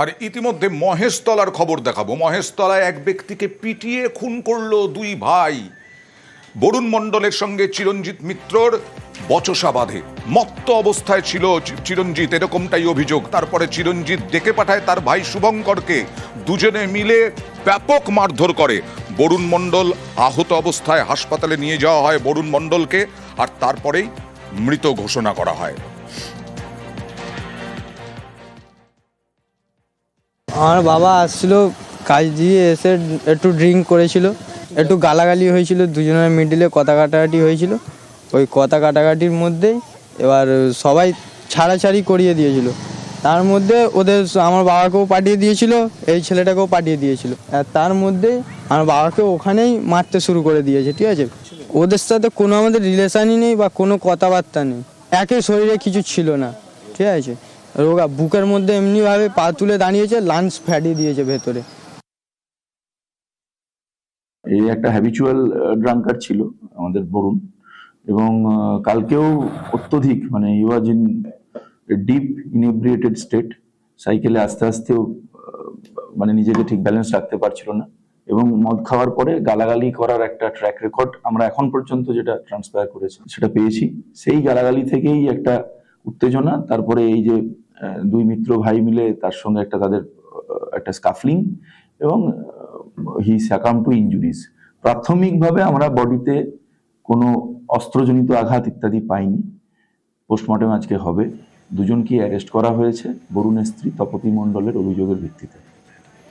আর ইতিমধ্যে মহেশতলার খবর দেখাবো। মহেশতলায় এক ব্যক্তিকে পিটিয়ে খুন করল দুই ভাই। বরুণ মণ্ডলের সঙ্গে চিরঞ্জিত মিত্রর বচসা বাঁধে। মত্ত অবস্থায় ছিল চিরঞ্জিত, এরকমটাই অভিযোগ। তারপরে চিরঞ্জিত ডেকে পাঠায় তার ভাই শুভঙ্করকে। দুজনে মিলে ব্যাপক মারধর করে। বরুণ মণ্ডল আহত অবস্থায় হাসপাতালে নিয়ে যাওয়া হয় বরুণ মণ্ডলকে, আর তারপরেই মৃত ঘোষণা করা হয়। আমার বাবা আসছিল, কাজ দিয়ে এসে একটু ড্রিঙ্ক করেছিল, একটু গালাগালি হয়েছিল দুজনের মিডিলে কথা কাটাকাটি হয়েছিল। ওই কথা কাটাকাটির মধ্যেই এবার সবাই ছাড়াছাড়ি করিয়ে দিয়েছিল। তার মধ্যে ওদের আমার বাবাকেও পাঠিয়ে দিয়েছিল, এই ছেলেটাকেও পাঠিয়ে দিয়েছিল। আর তার মধ্যেই আমার বাবাকে ওখানেই মারতে শুরু করে দিয়েছে, ঠিক আছে? ওদের সাথে কোনো আমাদের রিলেশানই নেই বা কোনো কথাবার্তা নেই। একে শরীরে কিছু ছিল না, ঠিক আছে? রোগা বুকের মধ্যে এমনিভাবে পা তুলে দাঁড়িয়েছে লাঞ্চ ফ্যাটিয়ে দিয়েছে ভেতরে। এই একটা হ্যাবিচুয়াল ড্রাঙ্কার ছিল আমাদের বরুণ। এবং কালকেও অত্যধিক মানে you in deep inebriated state সাইকেলে আস্তে আস্তেও মানে নিজেকে ঠিক ব্যালেন্স রাখতে পারছিল না। এবং মদ খাওয়ার পরে গালাগালি করার একটা ট্র্যাক রেকর্ড আমরা এখন পর্যন্ত যেটা ট্রান্সফার করেছি, সেটা পেয়েছি। সেই গালাগালি থেকেই একটা উত্তেজনা, তারপরে এই যে দুই মিত্র ভাই মিলে তার সঙ্গে একটা তাদের একটা স্কাফলিং এবং হি স্যাকাম টু ইঞ্জুরিজ প্রাথমিকভাবে আমরা বডিতে কোনো অস্ত্রজনিত আঘাত ইত্যাদি পাইনি। পোস্টমর্টেম আজকে হবে। দুজনকে অ্যারেস্ট করা হয়েছে বরুণের স্ত্রী তপতি মণ্ডলের অভিযোগের ভিত্তিতে।